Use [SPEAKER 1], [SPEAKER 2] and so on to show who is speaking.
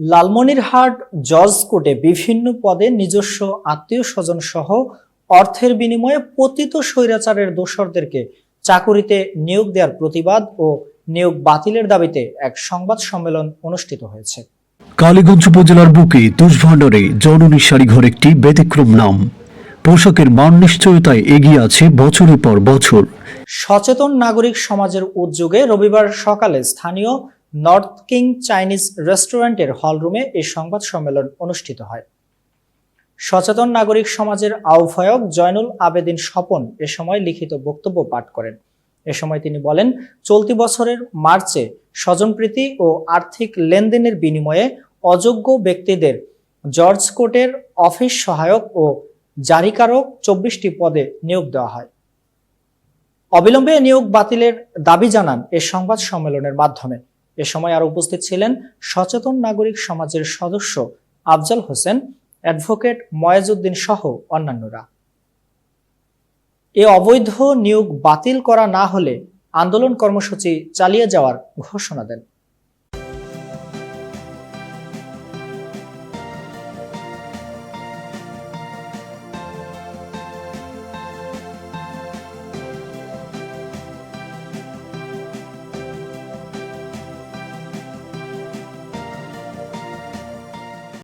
[SPEAKER 1] লালমনিরহাট জজ কোর্টে বিভিন্ন পদে নিজস্ব আত্মীয় স্বজন সহ অর্থের বিনিময়ে পতিত স্বৈরাচারের দোসরদেরকে চাকুরিতে নিয়োগ দেওয়ার প্রতিবাদ ও নিয়োগ বাতিলের দাবিতে এক সংবাদ সম্মেলন অনুষ্ঠিত হয়েছে।
[SPEAKER 2] কালীগঞ্জ উপজেলার বুকে তুষভাণ্ডারে জননী শাড়িঘর একটি ব্যতিক্রম নাম। পোশাকের মান নিশ্চয়তায় এগিয়ে আছে বছরের পর বছর।
[SPEAKER 1] সচেতন নাগরিক সমাজের উদ্যোগে রবিবার সকালে স্থানীয় নর্থ কিং চাইনিজ রেস্টুরেন্টের হলরুমে এই সংবাদ সম্মেলন অনুষ্ঠিত হয়। সচেতন নাগরিক সমাজের আহ্বায়ক জয়নুল আবেদিন স্বপন এ সময় লিখিত বক্তব্য পাঠ করেন। এ সময় তিনি বলেন, চলতি বছরের মার্চে স্বজনপ্রীতি ও আর্থিক লেনদেনের বিনিময়ে অযোগ্য ব্যক্তিদের জর্জ কোর্টের অফিস সহায়ক ও জারিকারক চব্বিশটি পদে নিয়োগ দেওয়া হয়। অবিলম্বে নিয়োগ বাতিলের দাবি জানান এ সংবাদ সম্মেলনের মাধ্যমে। এ সময় আর উপস্থিত ছিলেন সচেতন নাগরিক সমাজের সদস্য আফজাল হোসেন, অ্যাডভোকেট ময়াজউদ্দিন সহ অন্যান্যরা। এ অবৈধ নিয়োগ বাতিল করা না হলে আন্দোলন কর্মসূচি চালিয়ে যাওয়ার ঘোষণা দেন।